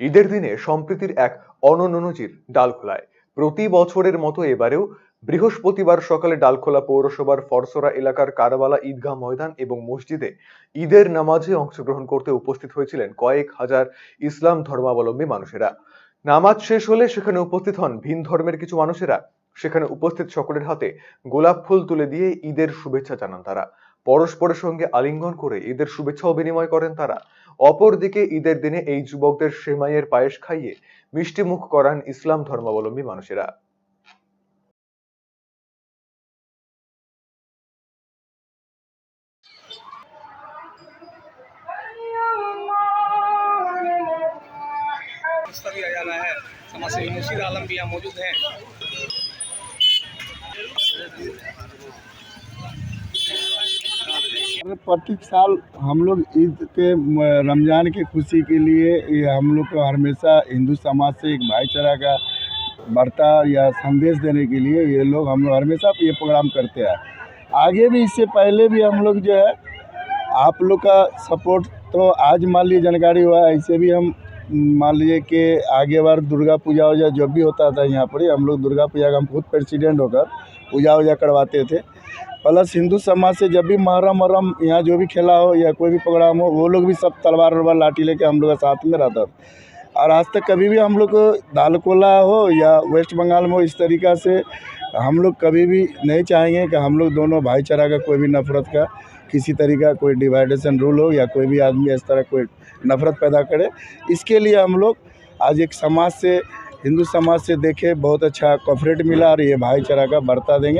ঈদের দিনে সম্প্রীতির এক অনন্য ডালখোলায়। প্রতি বছরের মতো এবারেও বৃহস্পতিবার সকালে ডালখোলা পৌরসভার ফরসরা এলাকার কারবালা ঈদগাহ ময়দান এবং মসজিদে ঈদের নামাজে অংশগ্রহণ করতে উপস্থিত হয়েছিলেন কয়েক হাজার ইসলাম ধর্মাবলম্বী মানুষেরা। নামাজ শেষ হলে সেখানে উপস্থিত হন ভিন ধর্মের কিছু মানুষেরা। সেখানে উপস্থিত সকলের হাতে গোলাপ ফুল তুলে দিয়ে ঈদের শুভেচ্ছা জানান তারা পরস্পরের সঙ্গে আলিঙ্গন করে ঈদের শুভেচ্ছাও বিনিময় করেন তারা অপরদিকে ঈদের দিনে এই যুবকদের সেমাইয়ের পায়েস খাইয়ে মিষ্টিমুখ করান ইসলাম ধর্মাবলম্বী মানুষেরা रिश्ता भी आ जाना है समाज से मुशीर आलम भी यहाँ मौजूद हैं प्रत्येक साल हम लोग ईद के रमज़ान की खुशी के लिए हम लोग को हमेशा हिंदू समाज से एक भाईचारा का वार्ता या संदेश देने के लिए ये लोग हम लोग हमेशा ये प्रोग्राम करते हैं। आगे भी इससे पहले भी हम लोग जो है, आप लोग का सपोर्ट तो आज मान लीजिए जानकारी हुआ है ऐसे भी हम मान लीजिए कि आगे बार दुर्गा पूजा वूजा जब भी होता था यहाँ पर ही, हम लोग दुर्गा पूजा का हम खुद प्रेसिडेंट होकर पूजा वूजा करवाते थे। प्लस हिंदू समाज से जब भी मुहर्रम वर्रम यहाँ जो भी खेला हो या कोई भी प्रोग्राम हो वो लोग भी सब तलवार वलवार लाठी लेके हम लोग साथ में रहता था। और आज तक कभी भी हम लोग को दालकोला हो या वेस्ट बंगाल में हो, इस तरीक़ा से हम लोग कभी भी नहीं चाहेंगे कि हम लोग दोनों भाईचारा का कोई भी नफ़रत का, किसी तरीका कोई डिवाइडेशन रूल हो या कोई भी आदमी इस तरह कोई नफ़रत पैदा करे। इसके लिए हम लोग आज एक समाज से, हिंदू समाज से देखे बहुत अच्छा कॉपरेट मिला और ये भाईचारा का बढ़ता देंगे।